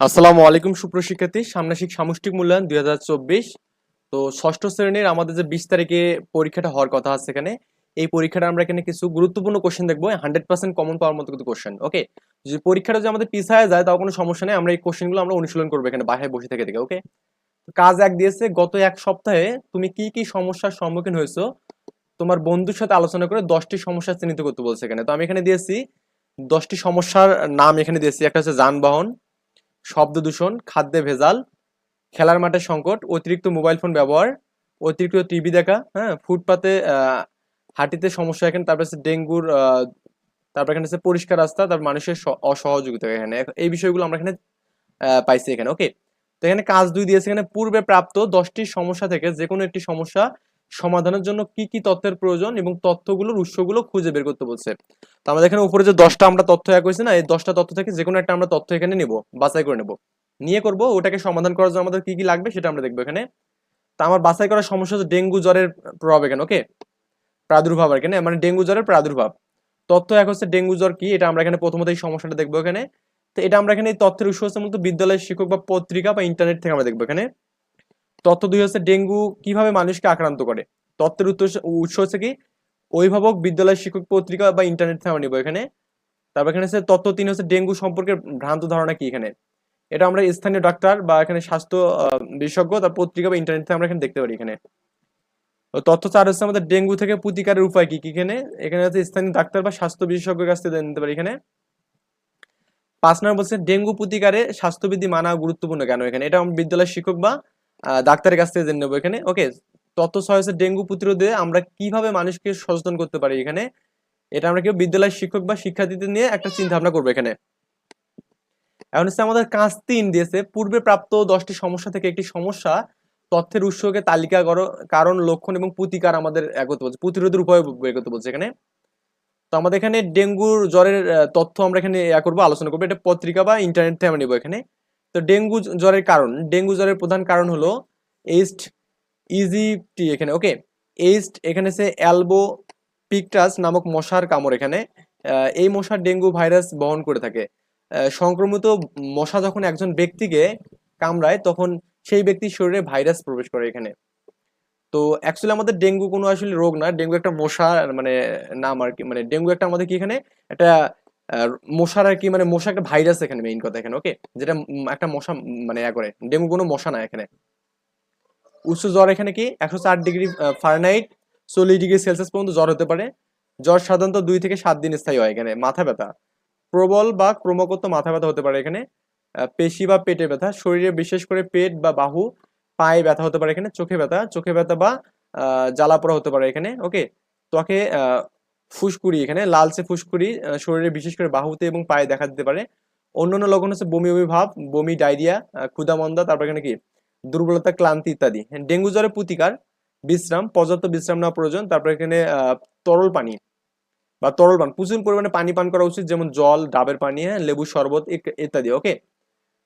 আসসালামু আলাইকুম সুপ্রশিক্ষার্থী সামনাসিক সামষ্টিক মূল্যায়ন দুই হাজার চব্বিশ। তো ষষ্ঠ শ্রেণির আমাদের যে বিশ তারিখে পরীক্ষাটা হওয়ার কথা আছে এখানে, এই পরীক্ষাটা আমরা এখানে কিছু গুরুত্বপূর্ণ কোশ্চেন দেখব হান্ড্রেড পার্সেন্ট কমন পাওয়ার মতো কিছু কোশ্চেন ওকে যদি পরীক্ষাটা যদি আমাদের পিছায় যায়, তাও কোনো সমস্যা নেই, আমরা এই কোশ্চেনগুলো আমরা অনুশীলন করব এখানে বাসায় বসে থেকে থেকে ওকে কাজ এক দিয়েছে, গত এক সপ্তাহে তুমি কি কি সমস্যার সম্মুখীন হয়েছো, তোমার বন্ধুর সাথে আলোচনা করে দশটি সমস্যা চিহ্নিত করতে বলছে এখানে। তো আমি এখানে দিয়েছি দশটি সমস্যার নাম এখানে দিয়েছি, একটা হচ্ছে যানবাহন শব্দ দূষণ, খাদ্যে ভেজাল, খেলার মাঠে সংকট, অতিরিক্ত মোবাইল ফোন ব্যবহার, অতিরিক্ত টিভি দেখা হ্যাঁ ফুটপাতে হাঁটিতে সমস্যা এখানে, তারপর হচ্ছে ডেঙ্গুর তারপর এখানে হচ্ছে পরিষ্কার রাস্তা, তারপর মানুষের অসহযোগিতা এখানে। এই বিষয়গুলো আমরা এখানে পাইছি এখানে ওকে তো এখানে কাজ দুই দিয়েছে, এখানে পূর্বে প্রাপ্ত দশটি সমস্যা থেকে যে কোনো একটি সমস্যা সমাধানের জন্য কি কি তথ্যের প্রয়োজন এবং তথ্যগুলোর উৎসগুলো খুঁজে বের করতে বলছে। তো আমাদের এখানে উপরে যে দশটা আমরা তথ্য এক হয়েছে না, এই দশটা তথ্য থেকে যে কোনো একটা আমরা তথ্য এখানে নিব, বাছাই করে নেব। নিয়ে করব, ওটাকে সমাধান করার জন্য আমাদের কি কি লাগবে সেটা আমরা দেখব এখানে। তা আমার বাছাই করার সমস্যা হচ্ছে ডেঙ্গু জ্বরের প্রভাব এখানে, ওকে? প্রাদুর্ভাব এখানে মানে ডেঙ্গু জ্বরের প্রাদুর্ভাব। তথ্য এক হচ্ছে ডেঙ্গু জ্বর কি, এটা আমরা এখানে প্রথমত এই সমস্যাটা দেখব এখানে। তো এটা আমরা এখানে এই তথ্যের উৎস হচ্ছে মূলত বিদ্যালয়ের শিক্ষক বা পত্রিকা বা ইন্টারনেট থেকে আমরা দেখব এখানে। তথ্য দুই হচ্ছে ডেঙ্গু কীভাবে মানুষকে আক্রান্ত করে? তথ্যের উত্তর উৎস হচ্ছে কি? অভিভাবক বিদ্যালয়ের শিক্ষক পত্রিকা বা ইন্টারনেট থেকে নিবো এখানে। তারপর এখানে হচ্ছে তথ্য তিন হচ্ছে ডেঙ্গু সম্পর্কে ভ্রান্ত ধারণা কি এখানে? এটা আমরা স্থানীয় ডাক্তার বা এখানে স্বাস্থ্য বিশেষজ্ঞ তার পত্রিকা বা ইন্টারনেট থেকে আমরা এখানে দেখতে পারি এখানে। তথ্য চার হচ্ছে আমাদের ডেঙ্গু থেকে প্রতিকারের উপায় কি কি এখানে? এখানে হচ্ছে স্থানীয় ডাক্তার বা স্বাস্থ্য বিশেষজ্ঞের কাছ থেকে নিতে পারি এখানে। পাঁচ নম্বর বলছে, ডেঙ্গু প্রতিকারে স্বাস্থ্যবিধি মানা গুরুত্বপূর্ণ কেন এখানে? এটা বিদ্যালয়ের শিক্ষক বা ডাক্তারের কাছ থেকে জেনে নেব এখানে। ওকে তথ্য ছয় ডেঙ্গু প্রতিরোধে আমরা কীভাবে মানুষকে সচেতন করতে পারি এখানে? এটা আমরা কেউ বিদ্যালয়ের শিক্ষক বা শিক্ষার্থীদের নিয়ে একটা চিন্তা ভাবনা করব এখানে। এখন হচ্ছে আমাদের কাজ তিন দিয়েছে। পূর্বে প্রাপ্ত দশটি সমস্যা থেকে একটি সমস্যা, তথ্যের উৎসকে তালিকা করো, কারণ, লক্ষণ এবং প্রতিকার আমাদের এগোতে বলছে, প্রতিরোধের উপায় করতে বলছে এখানে। তো আমাদের এখানে ডেঙ্গুর জ্বরের তথ্য আমরা এখানে ইয়া করব, আলোচনা করব। এটা পত্রিকা বা ইন্টারনেট থেকে আমরা নেব এখানে। তো ডেঙ্গু জ্বরের কারণ। ডেঙ্গু জ্বরের প্রধান কারণ হলো এইস্ট ইজিপ্টি এখানে, ওকে? এইস্ট এখানে সে অ্যালবো পিকটাস নামক মশার কামড় এখানে। এই মশা ডেঙ্গু ভাইরাস বহন করে থাকে। সংক্রমিত মশা যখন একজন ব্যক্তিকে কামড়ায়, তখন সেই ব্যক্তির শরীরে ভাইরাস প্রবেশ করে এখানে। তো অ্যাকচুয়ালি আমাদের ডেঙ্গু কোনো আসলে রোগ না। ডেঙ্গু একটা মশা মানে নাম আর কি। মানে ডেঙ্গু একটা আমাদের কি এখানে? একটা মশার আর কি মানে মশা একটা ভাইরাস এখানে মেইন কথা এখানে ওকে যেটা একটা মশা মানে ইয়া করে, ডেঙ্গু কোনো মশা না এখানে। উচ্চ জ্বর এখানে কি, একশো চার ডিগ্রি ফারেনহাইট চল্লিশ ডিগ্রি সেলসিয়াস পর্যন্ত জ্বর হতে পারে। জ্বর সাধারণত দুই থেকে সাত দিন স্থায়ী হয় এখানে, মাথা ব্যথা। প্রবল বা ক্রমাগত মাথা ব্যথা হতে পারে এখানে পেশি বা পেটে ব্যথা, শরীরে বিশেষ করে পেট বা বাহু, পায়ে ব্যথা হতে পারে এখানে, চোখে ব্যথা চোখে ব্যথা বা জ্বালা পোড়া হতে পারে এখানে ওকে ত্বকে ফুসকুড়ি এখানে লালচে ফুসকুড়ি শরীরে বিশেষ করে বাহুতে এবং পায়ে দেখা দিতে পারে। অন্যান্য লক্ষণ হচ্ছে বমি বমি ভাব বমি ডায়রিয়া ক্ষুধামন্দা তারপর এখানে কি? দুর্বলতা ক্লান্তি ইত্যাদি। হ্যাঁ, ডেঙ্গু জ্বরের প্রতিকার বিশ্রাম পর্যাপ্ত বিশ্রাম নেওয়া প্রয়োজন। তারপর এখানে তরল পানি বা তরল পান প্রচুর পরিমাণে পানি পান করা উচিত যেমন জল ডাবের পানি হ্যাঁ লেবু শরবত ইত্যাদি ওকে?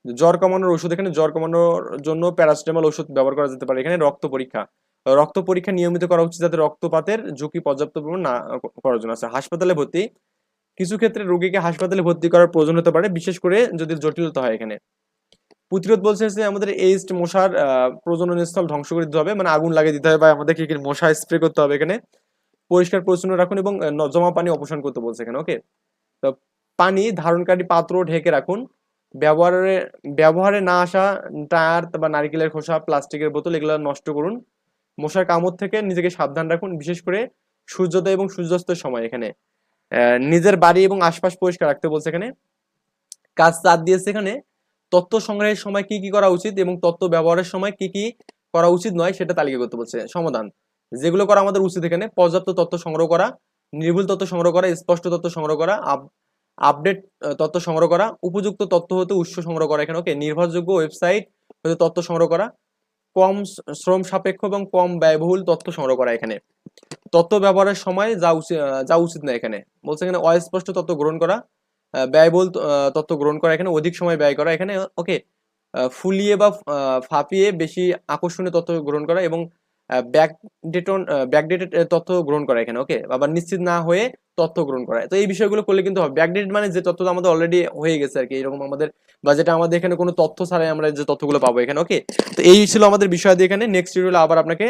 জ্বর কমানোর ওষুধ এখানে জ্বর কমানোর জন্য প্যারাসিটামল ওষুধ ব্যবহার করা যেতে পারে। এখানে রক্ত পরীক্ষা রক্ত পরীক্ষা নিয়মিত করা উচিত যাতে রক্তপাতের ঝুঁকি পর্যাপ্ত পরিমাণ না করার জন্য আছে। হাসপাতালে ভর্তি, কিছু ক্ষেত্রে রোগীকে হাসপাতালে ভর্তি করার প্রয়োজন হতে পারে, বিশেষ করে যদি জটিলতা হয় এখানে। প্রতিরোধ বলছে যে আমাদের এইস্ট মশার প্রজনন স্থল ধ্বংস করে দিতে হবে মানে আগুন লাগিয়ে দিতে হবে বা আমাদের কি কি মশা স্প্রে করতে হবে এখানে। পরিষ্কার, পরিচ্ছন্ন রাখুন এবং জমা পানি অপসারণ করতে বলছে এখানে ওকে তো পানি, ধারণকারী পাত্র ঢেকে রাখুন। ব্যবহারে ব্যবহারে না আসা টায়ার বা নারকেলের খোসা প্লাস্টিকের বোতল, এগুলো নষ্ট করুন। মশার কামড় থেকে নিজেকে সাবধান রাখুন, বিশেষ করে সূর্যোদয় এবং সূর্যাস্তের সময় এখানে। নিজের বাড়ি এবং আশপাশ পরিষ্কার রাখতে বলছে এখানে। কাজ চার দিয়েছে এখানে। তথ্য সংগ্রহের সময় কি কি করা উচিত এবং তথ্য ব্যবহারের সময় কি কি করা উচিত নয় সেটা তালিকা করতে বলছে। সমাধান। যেগুলো করা আমাদের উচিত এখানে। পর্যাপ্ত তথ্য সংগ্রহ করা, নির্ভুল তথ্য সংগ্রহ করা, স্পষ্ট তথ্য সংগ্রহ করা আপডেট তথ্য সংগ্রহ করা, উপযুক্ত তথ্য হতে উৎস সংগ্রহ করা এখানে। ওকে, নির্ভরযোগ্য ওয়েবসাইট হতে তথ্য সংগ্রহ করা কম শ্রম সাপেক্ষ এবং কম ব্যয়বহুল তথ্য সংগ্রহ করা এখানে। তথ্য ব্যবহারের সময় যা উচিত যা উচিত না এখানে। বলছে এখানে অস্পষ্ট তথ্য গ্রহণ করা ব্যয়বহুল তথ্য গ্রহণ করা এখানে, অধিক সময় ব্যয় করা এখানে ওকে ফুলিয়ে বা ফাঁপিয়ে বেশি আকর্ষণীয় তথ্য গ্রহণ করা এবং ব্যাকডেটন ব্যাকডেটেড তথ্য গ্রহণ করা এখানে, ওকে, আবার নিশ্চিত না হয়ে তথ্য গ্রহণ করা তো এই বিষয়গুলো করলে কিন্তু হবে। ব্যাকডেট মানে যে তথ্য আমাদের অলরেডি হয়ে গেছে আর কি। এরকম আমাদের বা যেটা আমাদের এখানে কোনো তথ্য ছাড়াই আমরা যে তথ্যগুলো পাবো এখানে ওকে তো এই ছিল আমাদের বিষয় দিয়ে এখানে। নেক্সট ভিডিও আবার আপনাকে